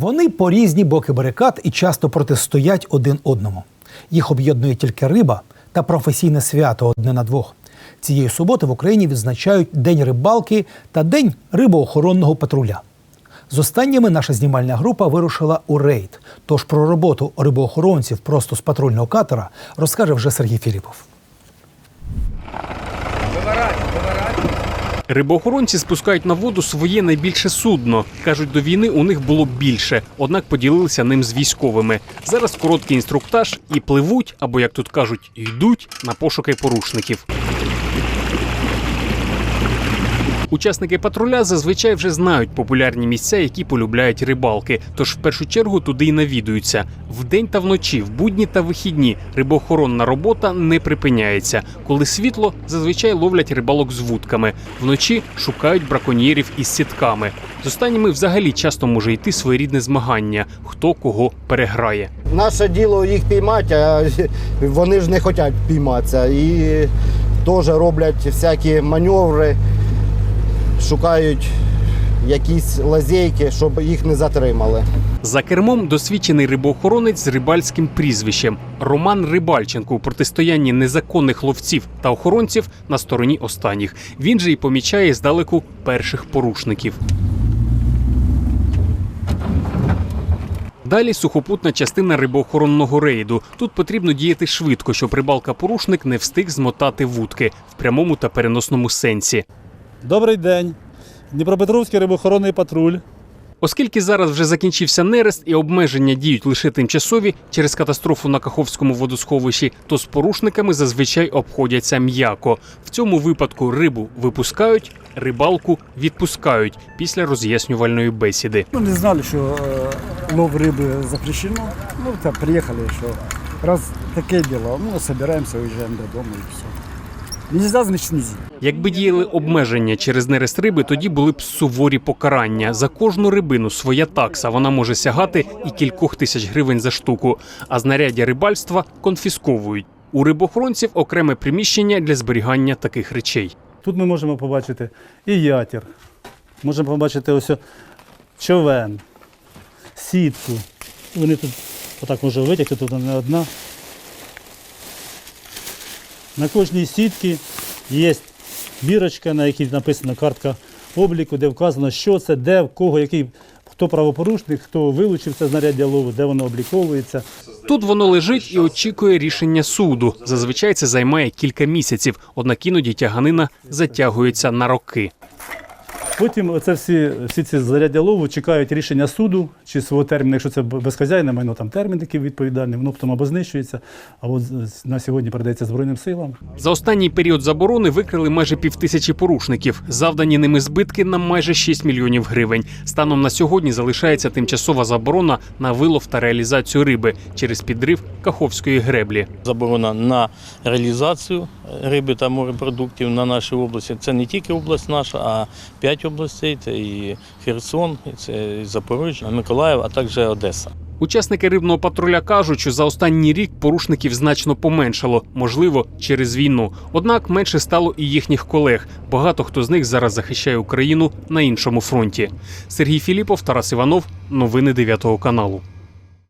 Вони по різні боки барикад і часто протистоять один одному. Їх об'єднує тільки риба та професійне свято одне на двох. Цієї суботи в Україні відзначають День рибалки та День рибоохоронного патруля. З останніми наша знімальна група вирушила у рейд. Тож про роботу рибоохоронців просто з патрульного катера розкаже вже Сергій Філіпов. Рибоохоронці спускають на воду своє найбільше судно. кажуть, до війни у них було більше, однак поділилися ним з військовими. Зараз короткий інструктаж і пливуть, або як тут кажуть, йдуть на пошуки порушників. Учасники патруля зазвичай вже знають популярні місця, які полюбляють рибалки. Тож в першу чергу туди й навідуються. Вдень та вночі, в будні та вихідні рибоохоронна робота не припиняється. Коли світло, зазвичай ловлять рибалок з вудками. Вночі шукають браконьєрів із сітками. З останніми взагалі часто може йти своєрідне змагання, хто кого переграє. Наше діло їх піймати, а вони ж не хочуть пійматися. І теж роблять всякі маневри, шукають якісь лазейки, щоб їх не затримали. За кермом досвідчений рибоохоронець з рибальським прізвищем Роман Рибальченко у протистоянні незаконних ловців та охоронців на стороні останніх. Він же й помічає здалеку перших порушників. Далі сухопутна частина рибоохоронного рейду. Тут потрібно діяти швидко, щоб рибалка-порушник не встиг змотати вудки в прямому та переносному сенсі. Добрий день. Дніпропетровський рибоохоронний патруль. Оскільки зараз вже закінчився нерест і обмеження діють лише тимчасові через катастрофу на Каховському водосховищі, то з порушниками зазвичай обходяться м'яко. В цьому випадку рибу випускають, рибалку відпускають після роз'яснювальної бесіди. Ну, не знали, что э, лов рыбы запрещено. Ну, так, приехали, что раз такое дело, ну, собираемся, уезжаем додому и все. Нельзя, значит, нельзя. Якби діяли обмеження через нерест риби, тоді були б суворі покарання. За кожну рибину своя такса. Вона може сягати і кількох тисяч гривень за штуку. А знаряддя рибальства конфісковують. У рибохоронців окреме приміщення для зберігання таких речей. Тут ми можемо побачити і ятір. Можемо побачити ось човен, сітку. Вони тут отак може витягти, тут не одна. На кожній сітці є бірочка, на якій написана картка обліку, де вказано, що це, де, в кого, який, хто правопорушник, хто вилучив це знаряддя лову, де воно обліковується. Тут воно лежить і очікує рішення суду. Зазвичай це займає кілька місяців, однак іноді тяганина затягується на роки. Потім оце всі, всі ці заряддя лову чекають рішення суду чи свого терміну, якщо це безхазяйне майно, там термін такий відповідальний, воно потім або знищується, або на сьогодні передається Збройним силам. За останній період заборони викрили майже півтисячі порушників. Завдані ними збитки на майже 6 мільйонів гривень. Станом на сьогодні залишається тимчасова заборона на вилов та реалізацію риби через підрив Каховської греблі. заборона на реалізацію риби та морепродуктів на нашій області. Це не тільки область наша, а п'ять областей. Це і Херсон, це і Запоріжжя, Миколаїв, а також Одеса. Учасники рибного патруля кажуть, що за останній рік порушників значно поменшало, можливо, через війну. Однак менше стало і їхніх колег. Багато хто з них зараз захищає Україну на іншому фронті. Сергій Філіпов, Тарас Іванов, новини 9 каналу.